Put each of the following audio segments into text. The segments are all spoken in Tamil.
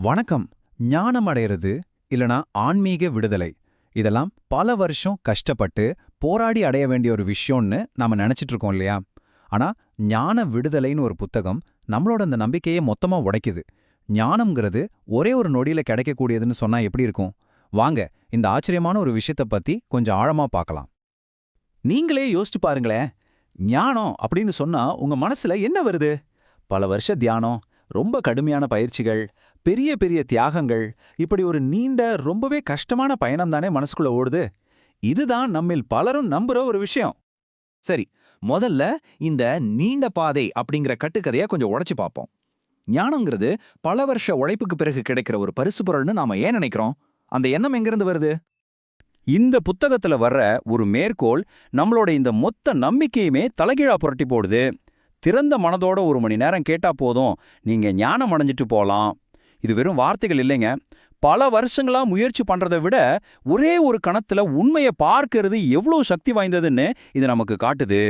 வணக்கம். ஞானம் அடையிறது இல்லனா ஆன்மீக விடுதலை. இதெல்லாம் பல வருஷம் கஷ்டப்பட்டு போராடி அடைய வேண்டிய ஒரு விஷயம்னு நாம நினைச்சிட்டு இருக்கோம் இல்லையா? ஆனா ஞான விடுதலைன்னு ஒரு புத்தகம் நம்மளோட அந்த நம்பிக்கையை மொத்தமா உடைக்குது. ஞானம்ங்கிறது ஒரே ஒரு நொடியில கிடைக்கக்கூடியதுன்னு சொன்னா எப்படி இருக்கும்? வாங்க இந்த ஆச்சரியமான ஒரு விஷயத்த பத்தி கொஞ்சம் ஆழமா பார்க்கலாம். நீங்களே யோசிச்சு பாருங்களேன். ஞானம் அப்படின்னு சொன்னா உங்க மனசுல என்ன வருது? பல வருஷ தியானம் ரொம்ப கடுமையான பயிற்சிகள் பெரிய பெரிய தியாகங்கள் இப்படி ஒரு நீண்ட ரொம்பவே கஷ்டமான பயணம் தானே மனசுக்குள்ள ஓடுது. இதுதான் நம்மில் பலரும் நம்புற ஒரு விஷயம். சரி முதல்ல இந்த நீண்ட பாதை அப்படிங்கிற கட்டுக்கதைய கொஞ்சம் உடைச்சு பார்ப்போம். ஞானங்கிறது பல வருஷ உழைப்புக்கு பிறகு கிடைக்கிற ஒரு பரிசு பொருள்னு நாம ஏன் நினைக்கிறோம்? அந்த எண்ணம் எங்கிருந்து வருது? இந்த புத்தகத்துல வர்ற ஒரு மேற்கோள் நம்மளோட இந்த மொத்த நம்பிக்கையுமே தலைகீழா புரட்டி போடுது. திறந்த மனதோட ஒரு மணி நேரம் கேட்டா போதும். நீங்க ஞானம் அடைஞ்சிட்டு போலாம். இது வெறும் வார்த்தைகள் இல்லைங்க. பல வருஷங்களா முயற்சி பண்றதை விட ஒரே ஒரு கணத்துல உண்மையை பார்க்கிறது எவ்வளவு சக்தி வாய்ந்ததுன்னு இது நமக்கு காட்டுது.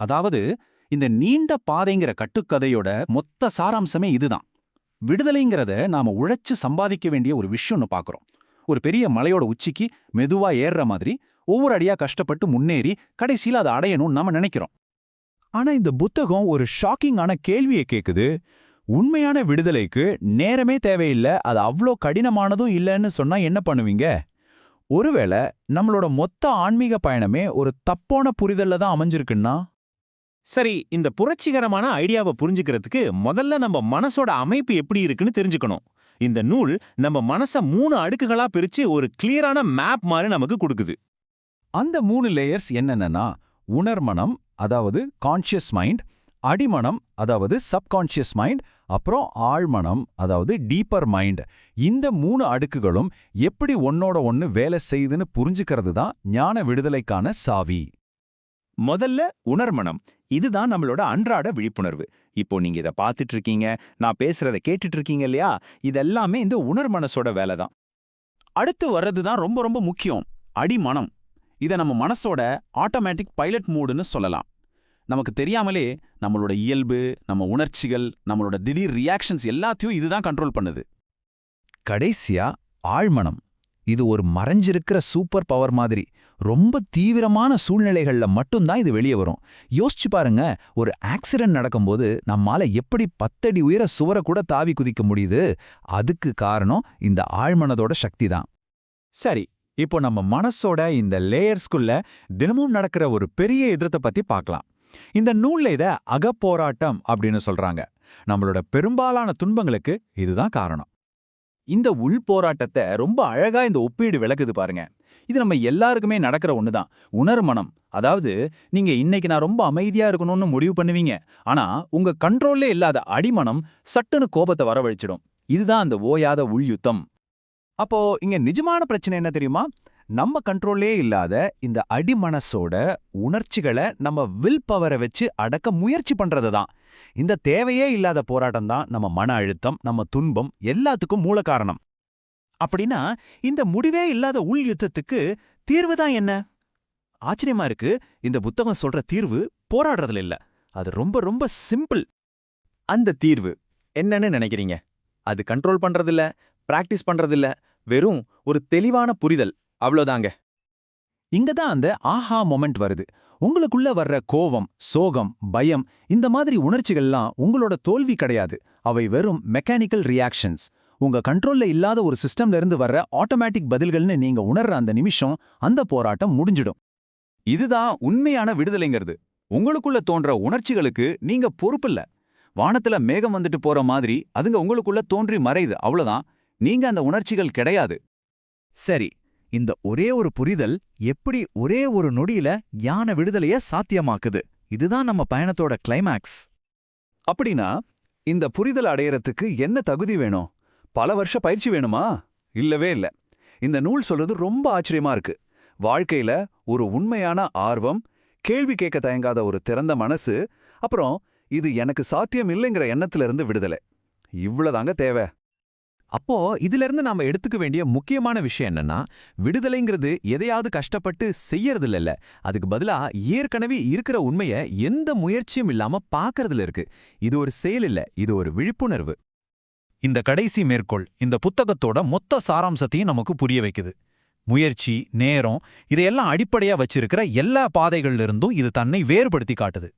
அதாவது இந்த நீண்ட பாதைங்கிற கட்டுக்கதையோட மொத்த சாராம்சமே இதுதான். விடுதலைங்கிறத நாம உழைச்சு சம்பாதிக்க வேண்டிய ஒரு விஷயம்னு பார்க்கறோம் ஒரு பெரிய மலையோட உச்சிக்கு மெதுவா ஏறுற மாதிரி ஒவ்வொரு அடியா கஷ்டப்பட்டு முன்னேறி கடைசியில் அதை அடையணும்னு நாம நினைக்கிறோம். ஆனா இந்த புத்தகம் ஒரு ஷாக்கிங்கான கேள்வியை கேக்குது. உண்மையான விடுதலைக்கு நேரமே தேவையில்லை அது அவ்வளோ கடினமானதும் இல்லைன்னு சொன்னா என்ன பண்ணுவீங்க? ஒருவேளை நம்மளோட மொத்த ஆன்மீக பயணமே ஒரு தப்பான புரிதல்ல தான் அமைஞ்சிருக்குன்னா? சரி இந்த புரட்சிகரமான ஐடியாவை புரிஞ்சுக்கிறதுக்கு முதல்ல நம்ம மனசோட அமைப்பு எப்படி இருக்குன்னு தெரிஞ்சுக்கணும். இந்த நூல் நம்ம மனச மூணு அடுக்குகளா பிரிச்சு ஒரு கிளியரான மேப் மாதிரி நமக்கு கொடுக்குது. அந்த மூணு லேயர்ஸ் என்னென்னனா உணர்மனம் அதாவது கான்ஷியஸ் மைண்ட் அடிமனம் அதாவது சப்கான்ஷியஸ் மைண்ட் அப்புறம் ஆழ்மனம் அதாவது டீப்பர் மைண்ட் இந்த மூணு அடுக்குகளும் எப்படி ஒன்னோட ஒன்னு வேலை செய்யுதுன்னு புரிஞ்சுக்கிறது தான் ஞான விடுதலைக்கான சாவி. முதல்ல உணர்மனம். இதுதான் நம்மளோட அன்றாட விழிப்புணர்வு. இப்போ நீங்க இத பார்த்துட்டு இருக்கீங்க நான் பேசுறத கேட்டுட்டு இருக்கீங்க இல்லையா? இதெல்லாமே இந்த உணர்மனசோட வேலை தான். அடுத்து வர்றது தான் ரொம்ப ரொம்ப முக்கியம் அடிமனம். இதை நம்ம மனசோட ஆட்டோமேட்டிக் பைலட் மூடுன்னு சொல்லலாம். நமக்கு தெரியாமலே நம்மளோட இயல்பு நம்ம உணர்ச்சிகள் நம்மளோட திடீர் ரியாக்ஷன்ஸ் எல்லாத்தையும் இதுதான் கண்ட்ரோல் பண்ணுது. கடைசியா ஆழ்மனம். இது ஒரு மறைஞ்சிருக்கிற சூப்பர் பவர் மாதிரி. ரொம்ப தீவிரமான சூழ்நிலைகள்ல மட்டும்தான் இது வெளியே வரும். யோசிச்சு பாருங்க ஒரு ஆக்சிடென்ட் நடக்கும்போது நம்மால எப்படி பத்தடி உயர சுவரை கூட தாவி குதிக்க முடியுது? அதுக்கு காரணம் இந்த ஆழ்மனதோட சக்தி தான் சரி இப்போ நம்ம மனசோட இந்த லேயர்ஸ்குள்ள தினமும் நடக்கிற ஒரு பெரிய எதிர்த்த பத்தி பார்க்கலாம். இந்த நூல்ல இத அகப்போராட்டம் அப்படின்னு சொல்றாங்க. நம்மளோட பெரும்பாலான துன்பங்களுக்கு இதுதான் காரணம். இந்த உள் போராட்டத்தை ரொம்ப அழகா இந்த ஒப்பீடு விளக்குது பாருங்க. இது நம்ம எல்லாருக்குமே நடக்கிற ஒண்ணுதான். உணர்மனம் அதாவது நீங்க இன்னைக்கு நான் ரொம்ப அமைதியா இருக்கணும்னு முடிவு பண்ணுவீங்க. ஆனா உங்க கண்ட்ரோல்லே இல்லாத அடிமனம் சட்டுன்னு கோபத்தை வரவழைச்சிடும். இதுதான் அந்த ஓயாத உள் யுத்தம். அப்போ இங்க நிஜமான பிரச்சனை என்ன தெரியுமா? நம்ம கண்ட்ரோல்லே இல்லாத இந்த அடிமனசோட உணர்ச்சிகளை நம்ம வில் பவரை வச்சு அடக்க முயற்சி பண்றது தான் இந்த தேவையே இல்லாத போராட்டம் தான் நம்ம மன அழுத்தம் நம்ம துன்பம் எல்லாத்துக்கும் மூல காரணம். அப்படின்னா இந்த முடிவே இல்லாத உள் யுத்தத்துக்கு தீர்வு தான் என்ன? ஆச்சரியமா இருக்கு. இந்த புத்தகம் சொல்ற தீர்வு போராடுறதுல இல்ல. அது ரொம்ப ரொம்ப சிம்பிள் அந்த தீர்வு என்னன்னு நினைக்கிறீங்க? அது கண்ட்ரோல் பண்றதில்ல பிராக்டிஸ் பண்றதில்ல வெறும் ஒரு தெளிவான புரிதல். அவ்வளோதாங்க. இங்க தான் அந்த ஆஹா மொமெண்ட் வருது. உங்களுக்குள்ள வர்ற கோவம் சோகம் பயம் இந்த மாதிரி உணர்ச்சிகள்லாம் உங்களோட தோல்வி கிடையாது. அவை வெறும் மெக்கானிக்கல் ரியாக்ஷன்ஸ் உங்க கண்ட்ரோல்ல இல்லாத ஒரு சிஸ்டம்ல இருந்து வர்ற ஆட்டோமேட்டிக் பதில்கள்னு நீங்க உணர்ற அந்த நிமிஷம் அந்த போராட்டம் முடிஞ்சிடும். இதுதான் உண்மையான விடுதலைங்கிறது. உங்களுக்குள்ள தோன்ற உணர்ச்சிகளுக்கு நீங்க பொறுப்பில்ல. வானத்துல மேகம் வந்துட்டு போற மாதிரி அதுங்க உங்களுக்குள்ள தோன்றி மறையுது. அவ்வளவுதான். நீங்க அந்த உணர்ச்சிகள் கிடையாது. சரி இந்த ஒரே ஒரு புரிதல் எப்படி ஒரே ஒரு நொடியில ஞான விடுதலைய சாத்தியமாக்குது. இதுதான் நம்ம பயணத்தோட கிளைமாக்ஸ் அப்படின்னா இந்த புரிதல் அடையறதுக்கு என்ன தகுதி வேணும்? பல வருஷ பயிற்சி வேணுமா? இல்லவே இல்ல. இந்த நூல் சொல்றது ரொம்ப ஆச்சரியமா இருக்கு. வாழ்க்கையில ஒரு உண்மையான ஆர்வம் கேள்வி கேட்க தயங்காத ஒரு திறந்த மனசு அப்புறம் இது எனக்கு சாத்தியம் இல்லைங்கிற எண்ணத்துல இருந்து விடுதலை. இவ்வளோதாங்க தேவை. அப்போ இதுல இருந்து நாம எடுத்துக்க வேண்டிய முக்கியமான விஷயம் என்னன்னா விடுதலைங்கிறது எதையாவது கஷ்டப்பட்டு செய்யறது இல்ல அதுக்கு பதிலா ஏற்கனவே இருக்கிற உண்மைய எந்த முயற்சியும் இல்லாம பாக்கறதுல இருக்கு. இது ஒரு செயல் இல்ல இது ஒரு விழிப்புணர்வு. இந்த கடைசி மேற்கோள் இந்த புத்தகத்தோட மொத்த சாராம்சத்தையும் நமக்கு புரிய வைக்குது. முயற்சி நேரம் இதையெல்லாம் அடிப்படையா வச்சிருக்கிற எல்லா பாதைகள்ல இருந்தும் இது தன்னை வேறுபடுத்தி காட்டுது.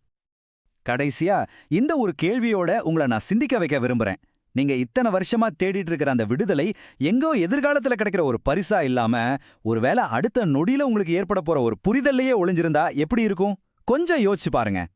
கடைசியா இந்த ஒரு கேள்வியோட உங்களை நான் சிந்திக்க வைக்க விரும்புறேன். நீங்க இத்தனை வருஷமா தேடிட்டு இருக்கிற அந்த விடுதலை எங்கோ எதிர்காலத்துல கிடைக்கிற ஒரு பரிசா இல்லாம ஒருவேளை அடுத்த நொடியில உங்களுக்கு ஏற்பட போற ஒரு புரிதல்லையே ஒளிஞ்சிருந்தா எப்படி இருக்கும்? கொஞ்சம் யோசிச்சு பாருங்க.